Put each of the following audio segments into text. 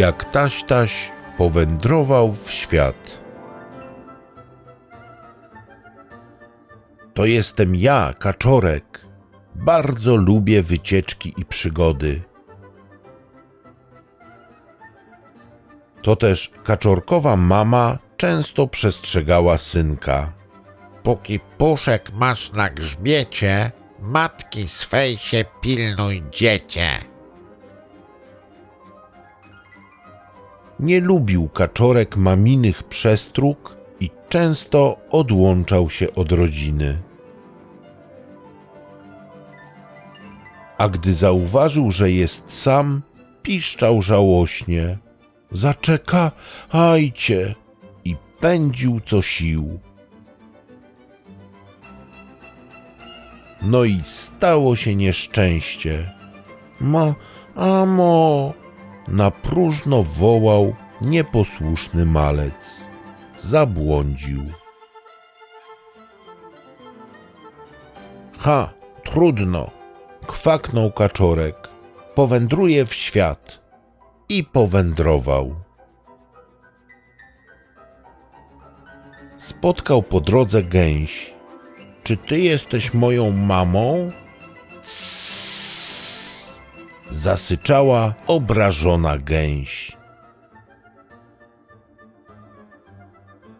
jak taś taś powędrował w świat. To jestem ja, kaczorek. Bardzo lubię wycieczki i przygody. To też kaczorkowa mama często przestrzegała synka. Póki puszek masz na grzbiecie, matki swej się pilnuj dziecię. Nie lubił kaczorek maminych przestróg i często odłączał się od rodziny. A gdy zauważył, że jest sam, piszczał żałośnie. Zaczekajcie! I pędził co sił. No i stało się nieszczęście. Ma, amo! Na próżno wołał nieposłuszny malec. Zabłądził. Ha, trudno, kwaknął kaczorek. Powędruje w świat. I powędrował. Spotkał po drodze gęś. Czy ty jesteś moją mamą? Zasyczała obrażona gęś.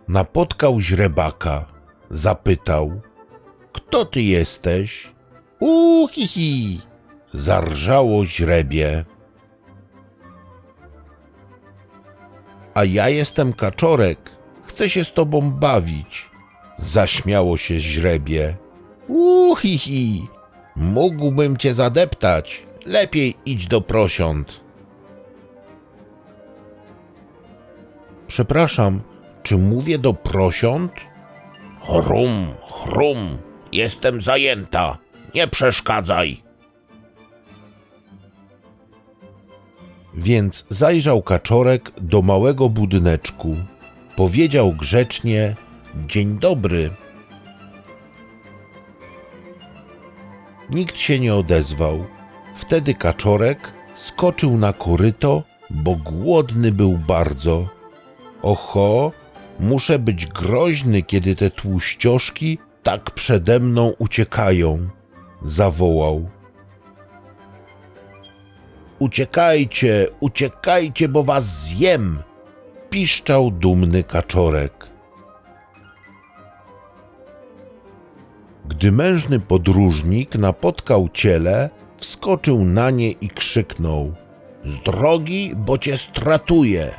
Napotkał źrebaka. Zapytał. Kto ty jesteś? Uhihi! Zarżało źrebie. A ja jestem kaczorek. Chcę się z tobą bawić. Zaśmiało się źrebie. Uhihi! Mógłbym cię zadeptać. Lepiej idź do prosiąt. Przepraszam, czy mówię do prosiąt? Chrum, chrum, jestem zajęta. Nie przeszkadzaj. Więc zajrzał kaczorek do małego budyneczku. Powiedział grzecznie: Dzień dobry. Nikt się nie odezwał. Wtedy kaczorek skoczył na koryto, bo głodny był bardzo. Oho, muszę być groźny, kiedy te tłuścioszki tak przede mną uciekają, zawołał. Uciekajcie, uciekajcie, bo was zjem! piszczał dumny kaczorek. Gdy mężny podróżnik napotkał ciele, wskoczył na nie i krzyknął: Z drogi, bo cię stratuję!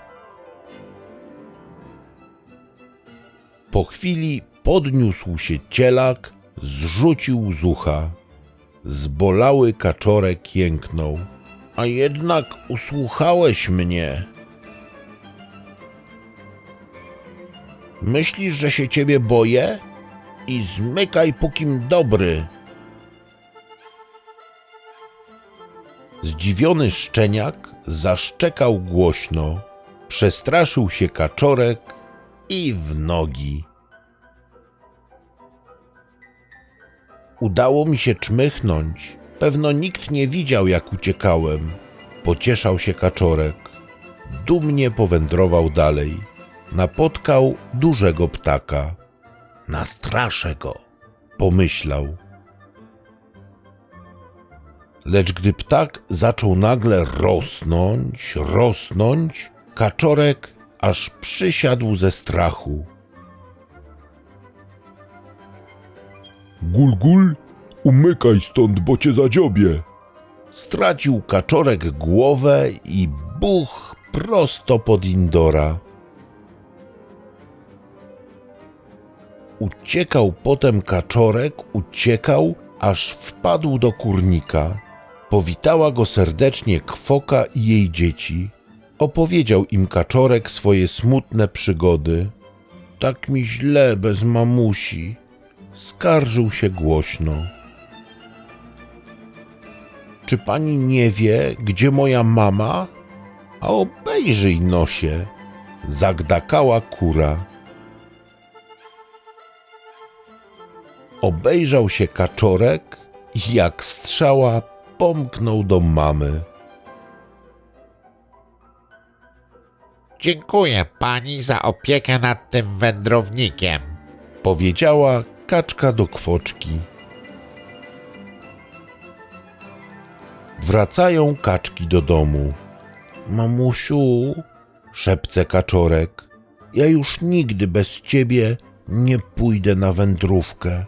Po chwili podniósł się cielak, zrzucił z ucha. Zbolały kaczorek jęknął. A jednak usłuchałeś mnie. Myślisz, że się ciebie boję? I zmykaj, pókim dobry. Zdziwiony szczeniak zaszczekał głośno, przestraszył się kaczorek i w nogi. Udało mi się czmychnąć. Pewno nikt nie widział, jak uciekałem. Pocieszał się kaczorek. Dumnie powędrował dalej. Napotkał dużego ptaka. Nastraszę go, pomyślał. Lecz gdy ptak zaczął nagle rosnąć, rosnąć, kaczorek aż przysiadł ze strachu. Gul, gul, umykaj stąd, bo cię zadziobie. Stracił kaczorek głowę i buch prosto pod Indora. Uciekał potem kaczorek, uciekał, aż wpadł do kurnika. Powitała go serdecznie kwoka i jej dzieci. Opowiedział im kaczorek swoje smutne przygody. Tak mi źle bez mamusi. Skarżył się głośno. Czy pani nie wie, gdzie moja mama? A obejrzyj nosie. Zagdakała kura. Obejrzał się kaczorek i jak strzała pomknął do mamy. Dziękuję pani za opiekę nad tym wędrownikiem. powiedziała kaczka do kwoczki. Wracają kaczki do domu. Mamusiu, szepce kaczorek, ja już nigdy bez ciebie nie pójdę na wędrówkę.